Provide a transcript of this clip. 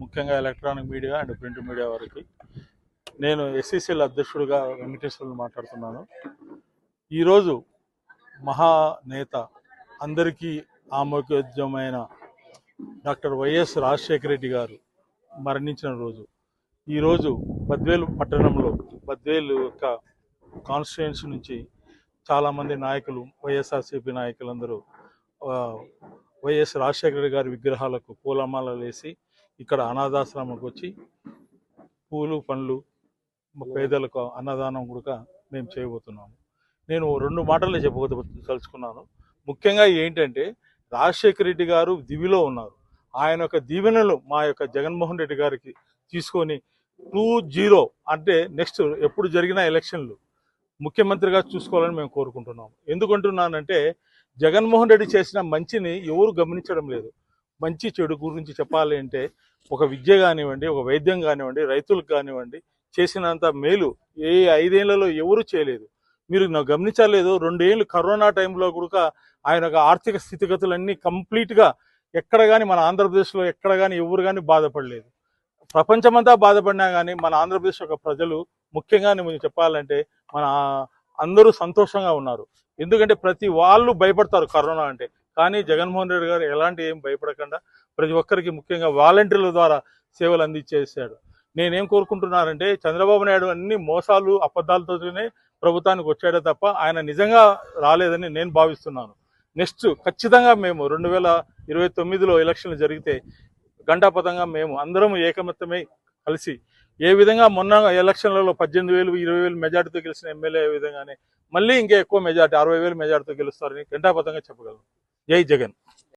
ముఖ్యంగా electronic media and print media వారికి. నేను ఎస్సీసీఎల్ అధ్యక్షుడిగా వెంకటేశ్వర్లు మాట్లాడుతున్నాను. ఈరోజు మహానేత అందరికీ ఆమోద్యమైన డాక్టర్ వైఎస్ రాజశేఖర రెడ్డి గారు మరణించిన రోజు. ఈరోజు బద్వేలు పట్టణంలో బద్వేలు యొక్క కాన్స్టిట్యుయెన్సీ నుంచి చాలామంది నాయకులు వైఎస్ఆర్సీపీ నాయకులందరూ వైఎస్ రాజశేఖర గారి విగ్రహాలకు పూలమాలలు వేసి ఇక్కడ అనాథాశ్రమంకి వచ్చి పూలు పండ్లు పేదలకు అన్నదానం కూడా మేము చేయబోతున్నాము. నేను రెండు మాటలు మాటలే చెప్పదలుచుకున్నాను. ముఖ్యంగా ఏంటంటే రాజశేఖర రెడ్డి గారు దివిలో ఉన్నారు. ఆయన యొక్క దీవెనలు మా యొక్క జగన్మోహన్ రెడ్డి గారికి తీసుకొని టూ జీరో అంటే నెక్స్ట్ ఎప్పుడు జరిగిన ఎలక్షన్లు ముఖ్యమంత్రిగా చూసుకోవాలని మేము కోరుకుంటున్నాం ఎందుకంటున్నానంటే జగన్మోహన్ రెడ్డి చేసిన మంచిని ఎవరు గమనించడం లేదు. మంచి చెడు గురించి చెప్పాలి అంటే ఒక విద్య కానివ్వండి ఒక వైద్యం కానివ్వండి రైతులకు కానివ్వండి చేసినంత మేలు ఏ ఐదేళ్ళలో ఎవరు చేయలేదు. మీరు నాకు గమనించలేదు రెండేళ్ళు కరోనా టైంలో కూడా ఆయన ఆర్థిక స్థితిగతులన్నీ కంప్లీట్గా ఎక్కడ కానీ మన ఆంధ్రప్రదేశ్లో ఎక్కడ కానీ ఎవరు కానీ బాధపడలేదు. ప్రపంచమంతా బాధపడినా కానీ మన ఆంధ్రప్రదేశ్ యొక్క ప్రజలు ముఖ్యంగా నేను చెప్పాలంటే మన అందరూ సంతోషంగా ఉన్నారు. ఎందుకంటే ప్రతి వాళ్ళు భయపడతారు కరోనా అంటే. కానీ జగన్మోహన్ రెడ్డి గారు ఎలాంటి ఏం భయపడకుండా ప్రతి ఒక్కరికి ముఖ్యంగా వాలంటీర్ల ద్వారా సేవలు అందించేసాడు నేనేం కోరుకుంటున్నానంటే చంద్రబాబు నాయుడు అన్ని మోసాలు అబద్ధాలతోనే ప్రభుత్వానికి వచ్చాడే తప్ప ఆయన నిజంగా రాలేదని నేను భావిస్తున్నాను. నెక్స్ట్ ఖచ్చితంగా మేము రెండు వేల ఇరవై తొమ్మిదిలో ఎలక్షన్లు జరిగితే గంటాపథంగా మేము అందరం ఏకమత్తమై కలిసి ఏ విధంగా మొన్న ఎలక్షన్లలో పద్దెనిమిది వేలు ఇరవై వేలు మెజార్టీతో గెలిచిన ఎమ్మెల్యే ఏ విధంగానే మళ్ళీ ఇంకా ఎక్కువ మెజార్టీ అరవై వేలు మెజార్టీతో గెలుస్తారని గంటాపథంగా చెప్పగలను జై జగన్.